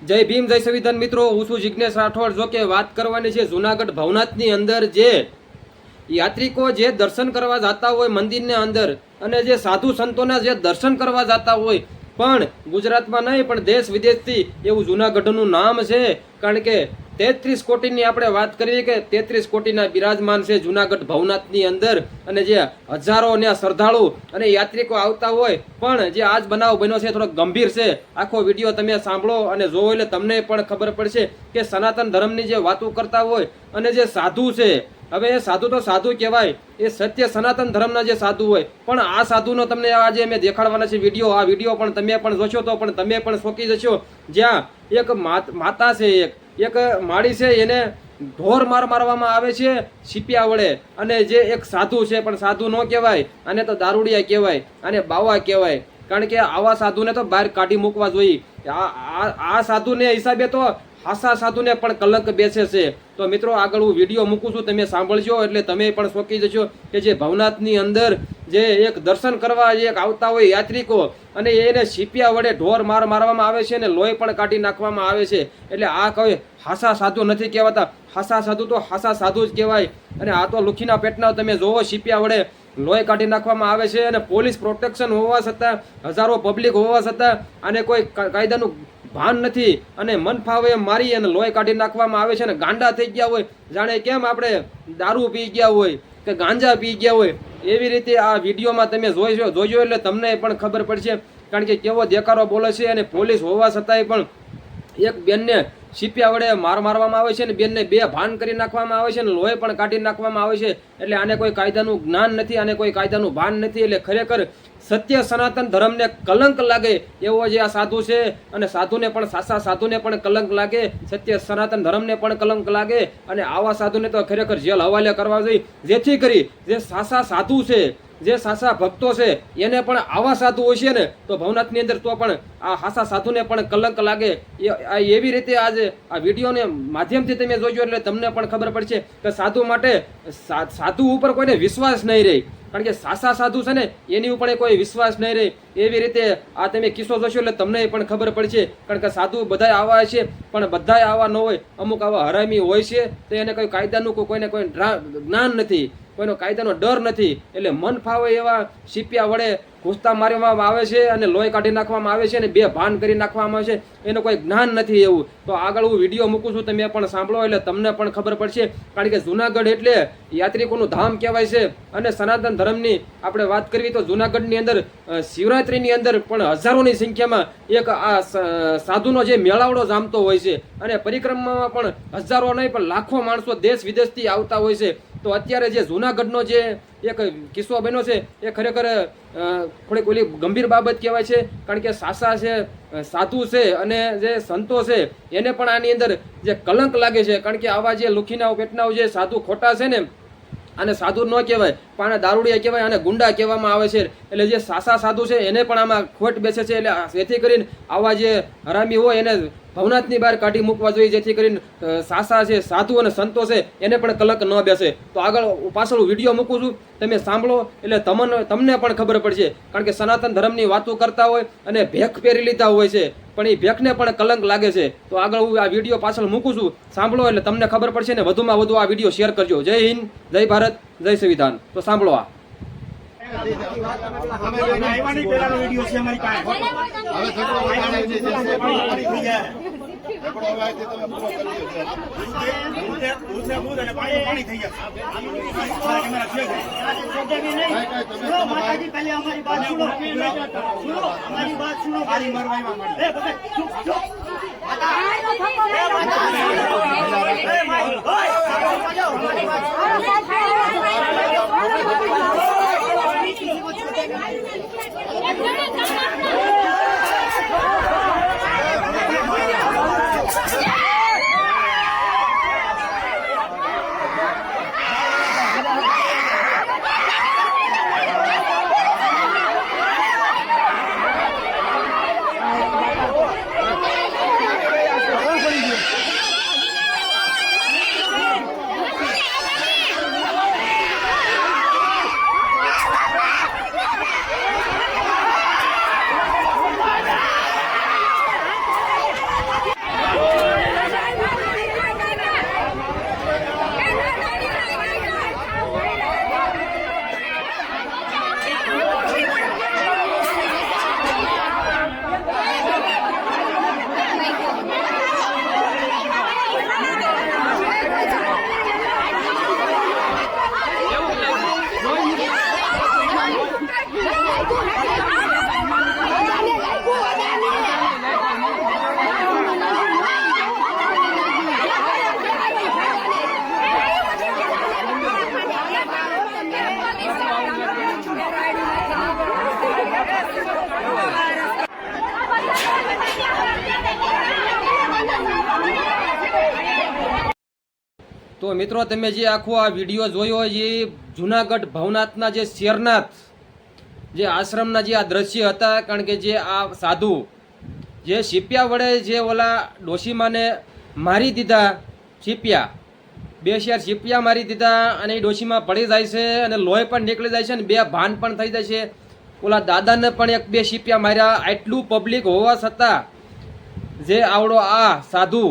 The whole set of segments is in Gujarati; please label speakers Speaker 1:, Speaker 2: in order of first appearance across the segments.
Speaker 1: જય ભીમ, જય સંવિધાન મિત્રો. હું છું જિજ્ઞેશ રાઠોડ. જો કે વાત કરવાની છે જુનાગઢ ભવનાથની અંદર જે યાત્રિકો જે દર્શન કરવા જતા હોય મંદિરની અંદર અને જે સાધુ સંતોના જે દર્શન કરવા જતા હોય, પણ ગુજરાતમાં નહીં, પણ દેશ વિદેશથી એવું જુનાગઢનું નામ છે. કારણ કે તેત્રીસ કોટીની આપણે વાત કરીએ કે તેત્રીસ કોટીના બિરાજમાન છે જુનાગઢ ભવનાથની અંદર અને જે હજારો ને શ્રદ્ધાળુ અને યાત્રિકો આવતા હોય, પણ જે આજ બનાવ બન્યો છે થોડો ગંભીર છે. આખો વીડિયો તમે સાંભળો અને જોવો એટલે તમને પણ ખબર પડશે કે સનાતન ધર્મની જે વાતો કરતા હોય અને જે સાધુ છે, હવે એ સાધુ તો સાધુ કહેવાય, એ સત્ય સનાતન ધર્મના જે સાધુ હોય, પણ આ સાધુનો તમને આજે મેં દેખાડવાના છે વીડિયો, આ વીડિયો પણ તમે પણ જોશો તો પણ તમે પણ શોકી જશો. જ્યાં એક માત- છે એક એક માળી છે, એને ઢોર માર મારવામાં આવે છે સીપિયા વડે. અને જે એક સાધુ છે, પણ સાધુ ન કહેવાય અને તો દારૂડિયા કહેવાય અને બાવા કહેવાય. કારણ કે આવા સાધુને તો બહાર કાઢી મૂકવા જોઈએ. આ, આ- સાધુને હિસાબે તો હાસા સાધુને પણ કલંક બેસે છે. તો મિત્રો, આગળ હું વીડિયો મૂકું છું, તમે સાંભળજો, એટલે તમે પણ શોકી જશો કે જે ભવનાથની અંદર જે એક દર્શન કરવા એક આવતા હોય યાત્રિકો, અને એને શીપિયા વડે ઢોર માર મારવામાં આવે છે અને લોહી પણ કાઢી નાખવામાં આવે છે. એટલે આ કહે હાસા સાધુ નથી કહેવાતા. હાસા સાધુ તો હાસા સાધુ જ કહેવાય. અને આ તો લુખીના પેટના તમે જોવો છીપિયા વડે લોહી કાઢી નાખવામાં આવે છે અને પોલીસ પ્રોટેક્શન હોવા છતાં, હજારો પબ્લિક હોવા છતાં આને કોઈ કાયદાનું ભાન નથી અને મન ફાવે મારી અને લોહી કાઢી નાખવામાં આવે છે અને ગાંડા થઈ ગયા હોય. જાણે કેમ આપણે દારૂ પી ગયા હોય કે ગાંજા પી ગયા હોય. એવી રીતે આ વિડીયોમાં તમે જોઈશો જોજો એટલે તમને પણ ખબર પડશે. કારણ કે કેવો દેકારો બોલે છે અને પોલીસ હોવા છતાંય પણ એક બેનને છીપિયા વડે માર મારવામાં આવે છે ને બેનને બે ભાન કરી નાખવામાં આવે છે ને લોહી પણ કાઢી નાખવામાં આવે છે. એટલે આને કોઈ કાયદાનું જ્ઞાન નથી, આને કોઈ કાયદાનું ભાન નથી. એટલે ખરેખર સત્ય સનાતન ધર્મને કલંક લાગે એવો જે આ સાધુ છે. અને સાધુને પણ સાસા સાધુને પણ કલંક લાગે, સત્ય સનાતન ધર્મને પણ કલંક લાગે. અને આવા સાધુને તો ખરેખર જેલ હવાલે કરવા જોઈએ. જેથી કરી જે સાસા સાધુ છે જે સાસા ભક્તો છે, એને પણ આવા સાધુ હોય છે ને, તો ભવનાથની અંદર તો પણ આ હાસા સાધુને પણ કલંક લાગે. એ એવી રીતે આજે આ વિડીયોને માધ્યમથી તમે જોજો એટલે તમને પણ ખબર પડશે કે સાધુ માટે સાધુ ઉપર કોઈને વિશ્વાસ નહીં રહે. કારણ કે સાસા સાધુ છે ને, એની ઉપર કોઈ વિશ્વાસ નહીં રહે. એવી રીતે આ તમે કિસ્સો જોશો એટલે તમને પણ ખબર પડશે. કારણ કે સાધુ બધાય આવા છે, પણ બધાય આવા ન હોય. અમુક આવા હરામી હોય છે, તો એને કોઈ કાયદાનું કોઈ, કોઈને કોઈ જ્ઞાન નથી. કોઈનો કાયદાનો ડર નથી. એટલે મન ફાવે એવા શીપિયા વડે ઘૂસતા મારવામાં આવે છે અને લોહી કાઢી નાખવામાં આવે છે અને બે ભાન કરી નાખવામાં આવે છે. એનું કોઈ જ્ઞાન નથી એવું. તો આગળ હું વીડિયો મૂકું છું, તમે પણ સાંભળો એટલે તમને પણ ખબર પડશે. કારણ કે જુનાગઢ એટલે યાત્રિકોનું ધામ કહેવાય છે અને સનાતન ધર્મની આપણે વાત કરવી તો જુનાગઢની અંદર શિવરાત્રિની અંદર પણ હજારોની સંખ્યામાં એક આ સાધુનો જે મેળાવડો જામતો હોય છે. અને પરિક્રમામાં પણ હજારો નહીં પણ લાખો માણસો દેશ વિદેશથી આવતા હોય છે. તો અત્યારે જે જુનાગઢનો જે એક કિસ્સો બન્યો છે, એ ખરેખર થોડીક ઓલી ગંભીર બાબત કહેવાય છે. કારણ કે સાસા છે, સાધુ છે અને જે સંતો છે, એને પણ આની અંદર જે કલંક લાગે છે. કારણ કે આવા જે લુખીના પેટનાઓ જે સાધુ ખોટા છે ને આને સાધુ ન કહેવાય, પણ આને દારૂડિયા કહેવાય અને ગુંડા કહેવામાં આવે છે. એટલે જે સાસા સાધુ છે, એને પણ આમાં ખોટ બેસે છે. એટલે જેથી કરીને આવા જે હરામી હોય, એને ભવનાથની બહાર કાઢી મૂકવા જોઈએ. જેથી કરીને સાસા છે, સાધુ અને સંતો છે, એને પણ કલક ન બેસે. તો આગળ પાછળ વીડિયો મૂકું છું. તમે સાંભળો, એટલે તમને તમને પણ ખબર પડશે. કારણ કે સનાતન ધર્મની વાતો કરતા હોય અને ભેખ પહેરી લીધા હોય છે. પણ એ ભેખને પણ કલંક લાગે છે તો આગળ હું આ વીડિયો પાછળ મૂકું છું સાંભળો એટલે તમને ખબર પડશે ને વધુમાં વધુ આ વીડિયો શેર કરજો જય હિન્દ જય ભારત જય સંવિધાન તો સાંભળો આ
Speaker 2: અમે મારા
Speaker 3: માતાજી પહેલે અમારી બાત સુનો સુનો અમારી બાત સુનો
Speaker 2: પાણી મારવા આવ્યા અમારી.
Speaker 3: એ ભગત ચૂપ ચૂપ
Speaker 1: તો મિત્રો, તમે જે આખો આ વીડિયો જોયો જે જુનાગઢ ભવનાથના જે શેરનાથ જે આશ્રમના જે આ દ્રશ્ય હતા, કારણ કે જે આ સાધુ જે શિપિયા વડે જે ઓલા ડોશીમાને મારી દીધા શિપિયા, બે શેર શિપિયા મારી દીધા અને એ ડોશીમાં પડી જાય છે અને લોહી પણ નીકળી જાય છે અને બે ભાન પણ થઈ જાય છે. ઓલા દાદાને પણ એક બે શિપિયા માર્યા. આટલું પબ્લિક હોવા છતાં જે આવડો આ સાધુ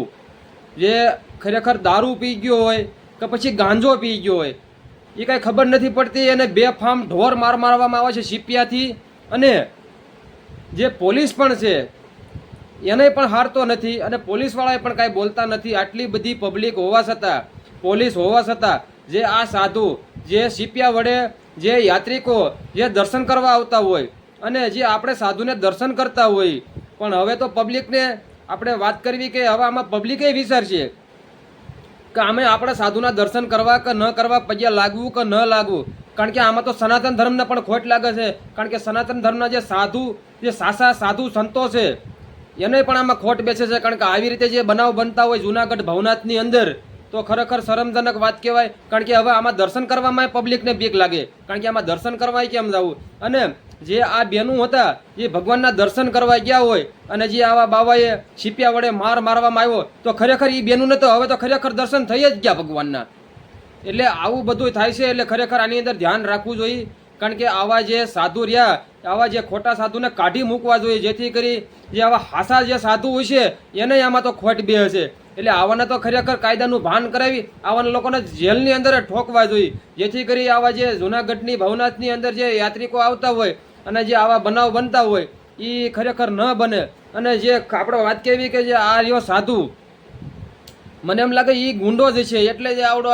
Speaker 1: જે ખરેખર દારૂ પી ગયો હોય કે પછી ગાંજો પી ગયો હોય, એ કાંઈ ખબર નથી પડતી અને બે ફામ ઢોર માર મારવામાં આવે છે સીપિયાથી અને જે પોલીસ પણ છે, એને પણ હારતો નથી અને પોલીસવાળાએ પણ કાંઈ બોલતા નથી. આટલી બધી પબ્લિક હોવા છતાં, પોલીસ હોવા છતાં, જે આ સાધુ, જે સીપિયા વડે જે યાત્રિકો, જે દર્શન કરવા આવતા હોય અને જે આપણે સાધુને દર્શન કરતા હોય, પણ હવે તો પબ્લિકને આપણે વાત કરવી કે હવે આમાં પબ્લિકે વિચારશે કે અમે આપણા સાધુના દર્શન કરવા કે ન કરવા પગ્યા લાગવું કે ન લાગવું? કારણ કે આમાં તો સનાતન ધર્મને પણ ખોટ લાગે છે. કારણ કે સનાતન ધર્મના જે સાધુ, જે સાસા સાધુ સંતો છે, એને પણ આમાં ખોટ બેસે છે. કારણ કે આવી રીતે જે બનાવ બનતા હોય જુનાગઢ ભવનાથની અંદર, તો ખરેખર શરમજનક વાત કહેવાય. કારણ કે હવે આમાં દર્શન કરવામાં પબ્લિકને બીક લાગે. કારણ કે આમાં દર્શન કરવા કેમ જવું? અને જે આ બેનું હતા, એ ભગવાનના દર્શન કરવા ગયા હોય અને જે આવા બાવાએ છીપિયા વડે માર મારવામાં આવ્યો, તો ખરેખર એ બેનું તો હવે તો ખરેખર દર્શન થઈ જ ગયા ભગવાનના. એટલે આવું બધું થાય છે, એટલે ખરેખર આની અંદર ધ્યાન રાખવું જોઈએ. કારણ કે આવા જે સાધુ રહ્યા, આવા જે ખોટા સાધુને કાઢી મૂકવા જોઈએ, જેથી કરી જે આવા હાસા જે સાધુ હોય છે, એને આમાં તો ખોટ બે હશે એટલે આવાને તો ખરેખર કાયદાનું ભાન કરાવી, આવાના લોકોને જેલની અંદર ઠોકવા જોઈએ. જેથી કરી આવા જે જુનાગઢની, ભવનાથની અંદર જે યાત્રિકો આવતા હોય અને જે આવા બનાવ બનતા હોય એ ખરેખર ન બને. અને જે આપણે વાત કેવી કે જે આ રહ્યો સાધુ, મને એમ લાગે એ ગુંડો જ છે, એટલે જે આવડો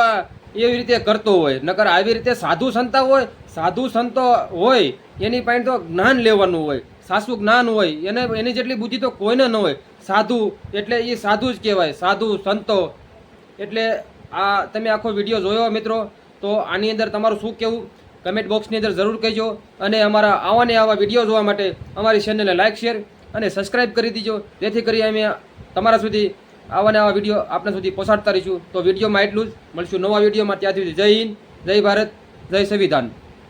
Speaker 1: એવી રીતે કરતો હોય. નકર આવી રીતે સાધુ સંતા હોય, સાધુ સંતો હોય, એની પાસે તો જ્ઞાન લેવાનું હોય, સાસુ જ્ઞાન હોય, એને, એની જેટલી બુદ્ધિ તો કોઈને ન હોય. સાધુ, એટલે એ સાધુ જ કહેવાય, સાધુ સંતો. એટલે આ તમે આખો વીડિયો જોયો મિત્રો, તો આની અંદર તમારું શું કહેવું કમેન્ટ બોક્સની અંદર જરૂર કહેજો અને અમારા આવા ને આવા વીડિયો જોવા માટે અમારી ચેનલને લાઇક શેર અને સબસ્ક્રાઇબ કરી દીજો. જેથી કરી અમે તમારા સુધી આવા ને આવા વીડિયો આપણા સુધી પહોંચાડતા રહીશું. તો વિડીયોમાં એટલું જ. મળશું નવા વિડીયોમાં. ત્યાં સુધી જય હિન્દ, જય ભારત, જય સંવિધાન.